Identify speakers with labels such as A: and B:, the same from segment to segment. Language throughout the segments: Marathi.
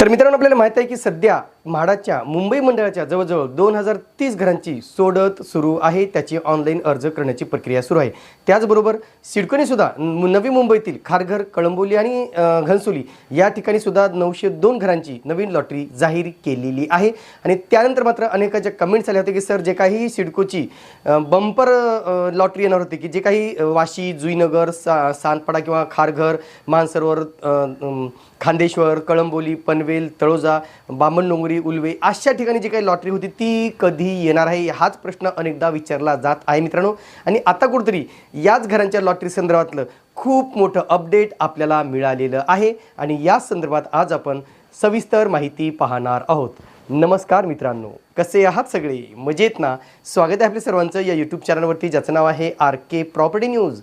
A: तर मित्रांनो आपल्याला माहीत आहे की सध्या म्हाडाच्या मुंबई मंडळाच्या जवळजवळ दोन हजार तीस घरांची सोडत सुरू आहे त्याची ऑनलाईन अर्ज करण्याची प्रक्रिया सुरू आहे. त्याचबरोबर सिडकोनेसुद्धा नवी मुंबईतील खारघर कळंबोली आणि घनसोली या ठिकाणी सुद्धा नऊशे दोन घरांची नवीन लॉटरी जाहीर केलेली आहे. आणि त्यानंतर मात्र अनेकाच्या कमेंट्स आल्या होत्या की सर जे काही सिडकोची बंपर लॉटरी येणार होती की जे काही वाशी जुईनगर सा सानपाडा किंवा खारघर मानसरोवर खांदेश्वर कळंबोली पनवेल तळोजा बामणडोंगरी उलवे अशा ठिकाणी जी काही लॉटरी होती ती कधी येणार आहे? हाच प्रश्न अनेकदा विचारला जात आहे मित्रांनो. आणि आता कुठेतरी याच घरांच्या लॉटरी संदर्भातलं खूप मोठं अपडेट आपल्याला मिळालेलं आहे. आणि या संदर्भात आज आपण सविस्तर माहिती पाहणार आहोत. नमस्कार मित्रांनो. कसे आहात सगळे? मजेत ना? स्वागत आहे आपल्या सर्वांचं या यूट्यूब चॅनलवरती ज्याचं नाव आहे आर के प्रॉपर्टी न्यूज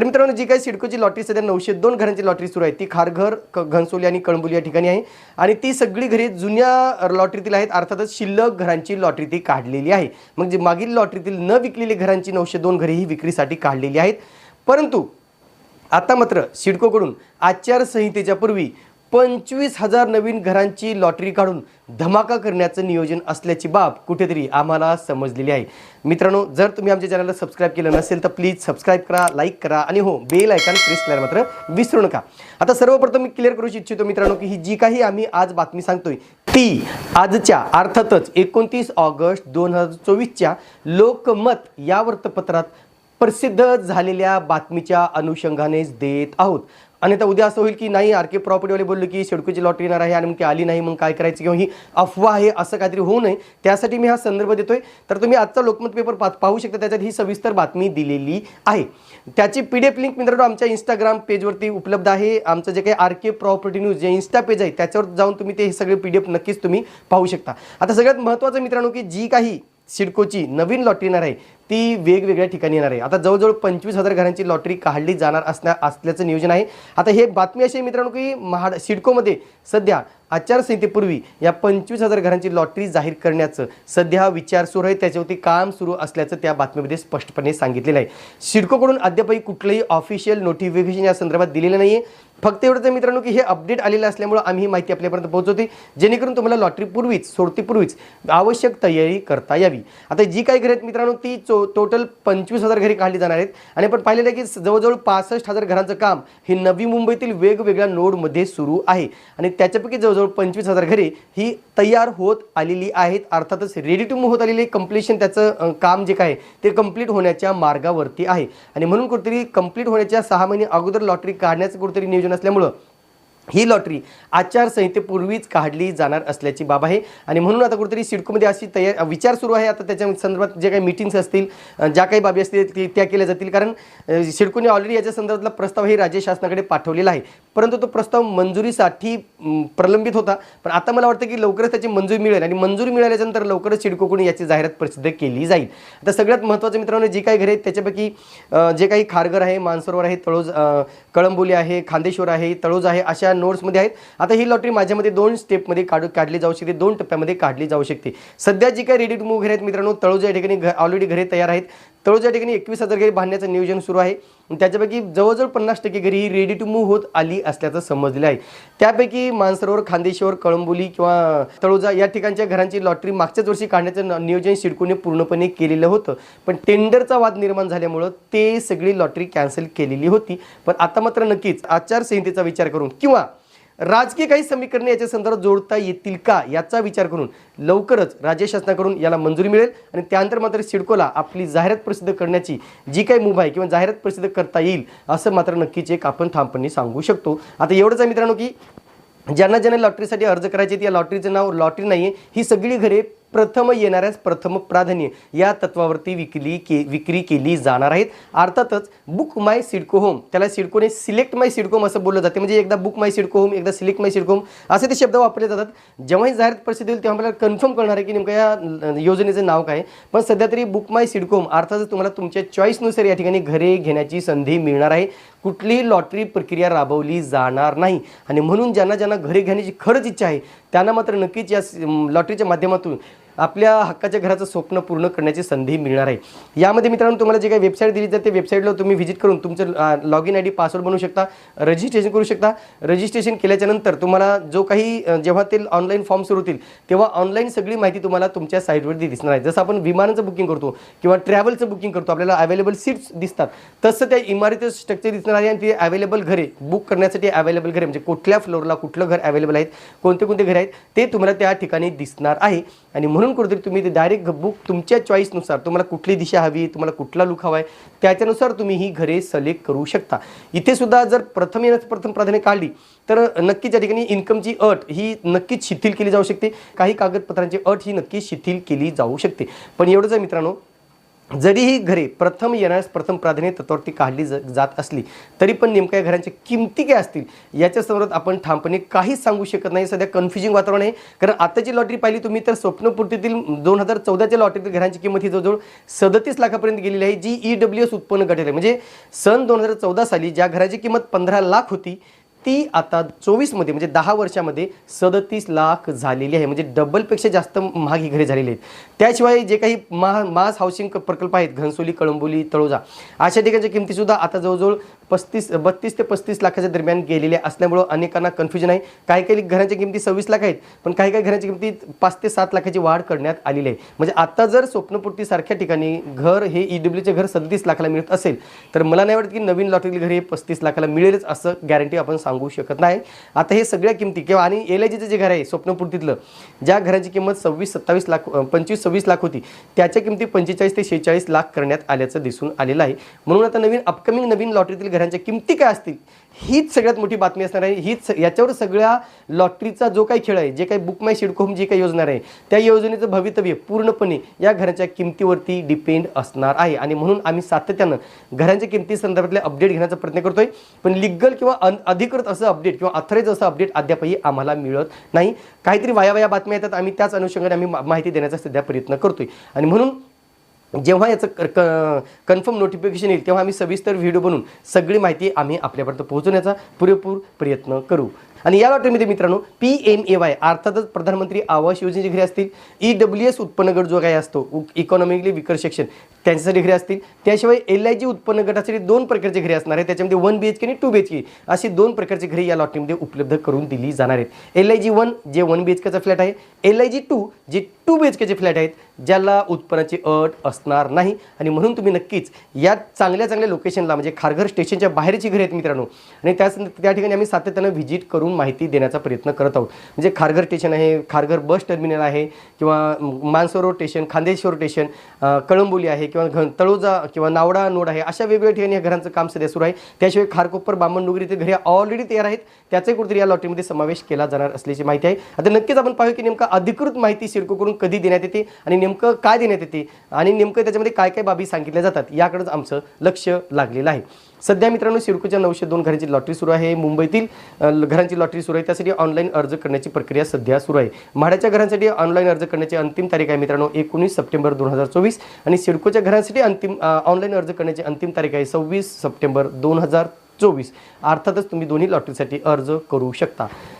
A: तर मित्रांनो जी काही सिडकोची लॉटरी सध्या नऊशे दोन घरांची लॉटरी सुरू आहे ती खारघर क घनसोली आणि कळंबोली या ठिकाणी आहे. आणि ती सगळी घरे जुन्या लॉटरीतील आहेत अर्थातच शिल्लक घरांची लॉटरी ती काढलेली आहे. म्हणजे मागील लॉटरीतील न विकलेली घरांची नऊशे दोन घरे ही विक्रीसाठी काढलेली आहेत. परंतु आता मात्र सिडकोकडून आचारसंहितेच्या पूर्वी पंचवीस हजार नवीन घरांची लॉटरी काढून धमाका करण्याचं नियोजन असल्याची बाब कुठेतरी आम्हाला समजलेली आहे. मित्रांनो जर तुम्ही आमच्या चॅनलला सबस्क्राईब केलं नसेल तर प्लीज सबस्क्राईब करा लाईक करा आणि हो बेल आयकॉन प्रेस करायला मात्र विसरू नका. आता सर्वप्रथम मी क्लिअर करू इच्छितो मित्रांनो की ही जी काही आम्ही आज बातमी सांगतोय ती आजच्या अर्थातच एकोणतीस ऑगस्ट दोन हजार चोवीसच्या लोकमत या वृत्तपत्रात प्रसिद्ध झालेल्या बातमीच्या अनुषंगानेच देत आहोत. आणि आता उद्या असं होईल की नाही आर के प्रॉपर्टीवाले बोललो की शेडकूची लॉटरी येणार आहे आणि मग ती आली नाही मग काय करायचं किंवा ही अफवा आहे असं काहीतरी होऊ नये त्यासाठी मी हा संदर्भ देतोय. तर तुम्ही आजचा लोकमत पेपर पा पाहू शकता त्याच्यात ही सविस्तर बातमी दिलेली आहे. त्याची पी डी एफ लिंक मित्रांनो आमच्या इंस्टाग्राम पेजवरती उपलब्ध आहे. आमचं जे काही आर के प्रॉपर्टी न्यूज जे इन्स्टा पेज आहे त्याच्यावर जाऊन तुम्ही ते सगळे पी डी एफ नक्कीच तुम्ही पाहू शकता. आता सगळ्यात महत्त्वाचं मित्रांनो की जी काही सिडकोची नवीन लॉटरी येणार आहे ती वेगवेगळ्या ठिकाणी येणार आहे. आता जवळजवळ पंचवीस हजार घरांची लॉटरी काढली जाणार असण्या असल्याचं नियोजन आहे. आता हे बातमी अशी मित्रांनो की महाड सिडकोमध्ये सध्या आचारसंहितेपूर्वी या पंचवीस हजार घरांची लॉटरी जाहीर करण्याचं सध्या विचार सुरू आहे. त्याच्यावरती काम सुरू असल्याचं त्या बातमीमध्ये स्पष्टपणे सांगितलेलं आहे. सिडकोकडून अद्यापही कुठलंही ऑफिशियल नोटिफिकेशन या संदर्भात दिलेलं नाही आहे फक्त एवढंच मित्रांनो की हे अपडेट आलेलं असल्यामुळं आम्ही ही माहिती आपल्यापर्यंत पोहोचवते जेणेकरून तुम्हाला लॉटरीपूर्वीच सोडतीपूर्वीच आवश्यक तयारी करता यावी. आता जी काही घरे आहेत मित्रांनो ती चो टोटल पंचवीस हजार घरे काढली जाणार आहेत. आणि आपण पाहिलेलं आहे की जवळजवळ पासष्ट हजार घरांचं काम हे नवी मुंबईतील वेगवेगळ्या नोडमध्ये सुरू आहे. आणि त्याच्यापैकी जवळजवळ पंचवीस हजार घरे ही तयार होत आलेली आहेत. अर्थातच रेडी टू मूव्ह होत आलेली कम्प्लिशन त्याचं काम जे काय आहे ते कंप्लीट होण्याच्या मार्गावरती आहे. आणि म्हणून कुठेतरी कंप्लीट होण्याच्या सहा महिने अगोदर लॉटरी काढण्याचं कुठेतरी नियोजन नसल्यामुळं ही लॉटरी आचारसंहितेपूर्वीच काढली जाणार असल्याची बाब आहे. आणि म्हणून आता कुठेतरी सिडकोमध्ये अशी तयार विचार सुरू आहे. आता त्याच्या संदर्भात जे काही मिटिंग्स असतील ज्या काही बाबी असतील ती त्या केल्या जातील. कारण सिडकोने ऑलरेडी याच्या संदर्भातला प्रस्ताव हे राज्य शासनाकडे पाठवलेला आहे. परंतु तो प्रस्ताव मंजुरीसाठी प्रलंबित होता. पण आता मला वाटतं की लवकरच त्याची मंजुरी मिळेल. आणि मंजुरी मिळाल्यानंतर लवकरच सिडकोकडून याची जाहिरात प्रसिद्ध केली जाईल. आता सगळ्यात महत्त्वाचं मित्रांनो जी काही घरे आहेत त्याच्यापैकी जे काही खारघर आहे मानसरोवर आहे तळोज कळंबोली आहे खांदेश्वर आहे तळोज आहे अशा नोट्समध्ये आहेत. आता ही लॉटरी माझ्यामध्ये दोन स्टेपमध्ये काढू काढली जाऊ शकते. दोन टप्प्यामध्ये काढली जाऊ शकते. सध्या जी काही रेडी टू मूव्ह घरे आहेत मित्रांनो तळोजा या ठिकाणी ऑलरेडी घरे तयार आहेत. तळोजा या ठिकाणी एकवीस हजार घरी बांधण्याचं नियोजन सुरू आहे. त्याच्यापैकी जवळजवळ पन्नास टक्के घरी ही रेडी टू मूव्ह होत आली असल्याचं समजलेलं आहे. त्यापैकी मानसरोवर खांदेश्वर कळंबोली किंवा तळोजा या ठिकाणच्या घरांची लॉटरी मागच्याच वर्षी काढण्याचं नियोजन सिडकोने पूर्णपणे केलेलं होतं. पण टेंडरचा वाद निर्माण झाल्यामुळं ते सगळी लॉटरी कॅन्सल केलेली होती. पण आता मात्र नक्कीच आचारसंहितेचा विचार करून किंवा राजकीय काही समीकरणे याच्या संदर्भात जोडता येतील का याचा विचार करून लवकरच राज्य शासनाकडून याला मंजुरी मिळेल आणि त्यानंतर मात्र सिडकोला आपली जाहिरात प्रसिद्ध करण्याची जी काही मुभा आहे किंवा जाहिरात प्रसिद्ध करता येईल असं मात्र नक्कीच एक आपण ठामपणे सांगू शकतो. आता एवढंच आहे मित्रांनो की ज्यांना ज्यांना लॉटरीसाठी अर्ज करायचे आहेत, या लॉटरीचं नाव लॉटरी नाही आहे ही सगळी घरे प्रथम येणाऱ्यास प्रथम प्राधान्य या तत्वावरती विकली के विक्री केली जाणार आहेत. अर्थातच बुक माय सिडको होम त्याला सिडकोने सिलेक्ट माय सिडको होम असं बोललं जाते. म्हणजे एकदा बुक माय सिडको होम एकदा सिलेक्ट माय सिडको होम असे ते शब्द वापरले जातात. जेव्हाही जाहीर जाहिरात प्रसिद्ध होईल तेव्हा मला कन्फर्म करणार आहे की नेमकं या योजनेचं नाव काय आहे. पण सध्या तरी बुक माय सिडको होम अर्थातच तुम्हाला तुमच्या चॉईसनुसार या ठिकाणी घरे घेण्याची संधी मिळणार आहे. कुठलीही लॉटरी प्रक्रिया राबवली जाणार नाही. आणि म्हणून ज्यांना ज्यांना घरे घेण्याची खरंच इच्छा आहे त्यांना मात्र नक्कीच या लॉटरीच्या माध्यमातून आपल्या हक्काच्या घराचं स्वप्न पूर्ण करण्याची संधी मिळणार आहे. यामध्ये मित्रांनो तुम्हाला जे काही वेबसाईट दिली जाते वेबसाईटला तुम्ही व्हिजिट करून तुमचं log in I D password बनवू शकता रजिस्ट्रेशन करू शकता. रजिस्ट्रेशन केल्याच्यानंतर तुम्हाला जो काही जेव्हा ते ऑनलाईन फॉर्म सुरू होतील तेव्हा ऑनलाईन सगळी माहिती तुम्हाला तुमच्या साईटवरती दिसणार आहे. जसं आपण विमानाचं बुकिंग करतो किंवा ट्रॅव्हलचं बुकिंग करतो आपल्याला अवेलेबल सीट्स दिसतात तसं त्या इमारतीचं स्ट्रक्चर दिसणार आहे आणि ते अवेलेबल घरे बुक करण्यासाठी अवेलेबल घरे म्हणजे कुठल्या फ्लोअरला कुठलं घर अवेलेबल आहेत कोणते कोणते घरे आहेत ते तुम्हाला त्या ठिकाणी दिसणार आहे. आणि म्हणून कुठेतरी तुम्ही ते डायरेक्ट बुक तुमच्या चॉईसनुसार तुम्हाला कुठली दिशा हवी तुम्हाला कुठला लुक हवा आहे त्याच्यानुसार तुम्ही ही घरे सलेक्ट करू शकता. इथे सुद्धा जर प्रथम येण्याचं प्रथम प्राधान्य काढली तर नक्कीच या ठिकाणी इन्कमची अट ही नक्कीच शिथिल केली जाऊ शकते. काही कागदपत्रांची अट ही नक्कीच शिथिल केली जाऊ शकते. पण एवढंच आहे मित्रांनो जरीही घरे प्रथम येण्यास प्रथम प्राधान्य तत्वावरती काढली ज- जात असली तरी पण नेमक्या घरांच्या किमती काय असतील याच्या संदर्भात आपण ठामपणे काहीच सांगू शकत नाही. सध्या कन्फ्युजिंग वातावरण आहे. कारण आताची लॉटरी पाहिली तुम्ही तर स्वप्नपूर्तीतील दोन हजार चौदाच्या लॉटरीतील घरांची किंमत ही जवळजवळ सदतीस लाखापर्यंत गेलेली आहे जी ई डब्ल्यू एस उत्पन्न गटात आहे. म्हणजे सन दोन हजार चौदा साली ज्या घराची किंमत पंधरा लाख होती ती आता चोवीसमध्ये म्हणजे दहा वर्षामध्ये सदतीस लाख झालेली आहे. म्हणजे डबलपेक्षा जास्त महाग ही घरे झालेली आहेत. त्याशिवाय जे काही मा मास हाऊसिंग प्रकल्प आहेत घनसोली कळंबोली तळोजा अशा ठिकाणच्या किमतीसुद्धा आता जवळजवळ पस्तीस बत्तीस ते पस्तीस लाखाच्या दरम्यान गेलेल्या असल्यामुळं अनेकांना कन्फ्युजन आहे. काही काही घरांच्या किमती सव्वीस लाख आहेत पण काही काही घरांच्या किमती पाच ते सात लाखाची वाढ करण्यात आलेली आहे. म्हणजे आता जर स्वप्नपूर्तीसारख्या ठिकाणी घर हे ई डब्ल्यूचे घर सदतीस लाखाला मिळत असेल तर मला नाही वाटत की नवीन लॉटरीतील घर हे पस्तीस लाखाला मिळेलच असं गॅरंटी आपण सांगू सांगू शकत नाही. आता हे सगळ्या किमती किंवा आणि एल आय जीचं जे घर आहे स्वप्नपूर्तीतलं ज्या घराची किंमत सव्वीस सत्तावीस लाख पंचवीस सव्वीस लाख होती त्याच्या किमती पंचेचाळीस ते शेहेचाळीस लाख करण्यात आल्याचं दिसून आलेलं आहे. म्हणून आता नवीन अपकमिंग नवीन लॉटरीतील घरांच्या किमती काय असतील हीच सगळ्यात मोठी बातमी असणार आहे. हीच याच्यावर सगळ्या लॉटरीचा जो काही खेळ आहे जे काही बुक माय शिडकोम जी जे काही योजना आहे त्या योजनेचं भवितव्य पूर्णपणे या घरांच्या किमतीवरती डिपेंड असणार आहे. आणि म्हणून आम्ही सातत्यानं घरांच्या किमती संदर्भातले अपडेट घेण्याचा प्रयत्न करतोय. पण लिगल किंवा अन अधिकृत असं अपडेट किंवा अथरेज असं अपडेट अद्यापही आम्हाला मिळत नाही. काहीतरी वाया बातम्या येतात आम्ही त्याच अनुषंगाने आम्ही माहिती देण्याचा सध्या प्रयत्न करतोय. आणि म्हणून जेव्हा याचं क कन्फर्म नोटिफिकेशन येईल तेव्हा आम्ही सविस्तर व्हिडिओ बनवून सगळी माहिती आम्ही आपल्यापर्यंत पोहोचवण्याचा पुरेपूर प्रयत्न करू. आणि या लॉटरीमध्ये मित्रांनो पी एम ए वाय अर्थातच प्रधानमंत्री आवास योजनेची घरे असतील ई डब्ल्यू एस उत्पन्न गट जो काही असतो इकॉनॉमिकली विकर सेक्शन त्यांच्यासाठी घरे असतील. त्याशिवाय एल आय जी उत्पन्न गटासाठी दोन प्रकारचे घरे असणार आहेत. त्याच्यामध्ये वन बी एच के आणि टू बी एच के अशी दोन प्रकारचे घरे या लॉटरीमध्ये उपलब्ध करून दिली जाणार आहेत. एल आय जी वन जे वन बी एच केचा फ्लॅट आहे. एल आय जी टू जे टू बी एच केचे फ्लॅट आहेत ज्याला उत्पन्नाची अट असणार नाही. आणि म्हणून तुम्ही नक्कीच या चांगल्या चांगल्या लोकेशनला म्हणजे खारघर स्टेशनच्या बाहेरची घरे आहेत मित्रांनो. आणि त्या त्या ठिकाणी आम्ही सातत्यानं व्हिजिट करून माहिती देण्याचा प्रयत्न करत आहोत. म्हणजे खारघर स्टेशन आहे खारघर बस टर्मिनल आहे किंवा मानसरोवर स्टेशन खांदेश्वर स्टेशन कळंबोली आहे किंवा घन तळोजा किंवा नावडा नोड आहे अशा वेगवेगळ्या ठिकाणी या घरांचं काम सध्या सुरू आहे. त्याशिवाय खारकोपर बामणडोगरी ते घरे ऑलरेडी तयार आहेत. त्याचाही कुठेतरी या लॉटरीमध्ये समावेश केला जाणार असल्याची माहिती आहे. आता नक्कीच आपण पाहू की नेमका अधिकृत माहिती सिडको करून कधी देण्यात येते आणि नेमकं काय देण्यात येते आणि नेमकं त्याच्यामध्ये काय काय बाबी सांगितल्या जातात याकडेच आमचं लक्ष लागलेलं आहे. सध्या मित्रांनो सिडकोच्या नऊशे दोन घरांची लॉटरी सुरू आहे. मुंबईतील घरांची लॉटरी सुरू आहे. त्यासाठी ऑनलाईन अर्ज करण्याची प्रक्रिया सध्या सुरू आहे. म्हाड्याच्या घरांसाठी ऑनलाईन अर्ज करण्याची अंतिम तारीख आहे मित्रांनो एकोणीस सप्टेंबर दोन हजार चोवीस आणि सिडकोच्या घरांसाठी अंतिम ऑनलाईन अर्ज करण्याची अंतिम तारीख आहे सव्वीस सप्टेंबर दोन हजार चोवीस. अर्थातच तुम्ही दोन्ही लॉटरीसाठी अर्ज करू शकता.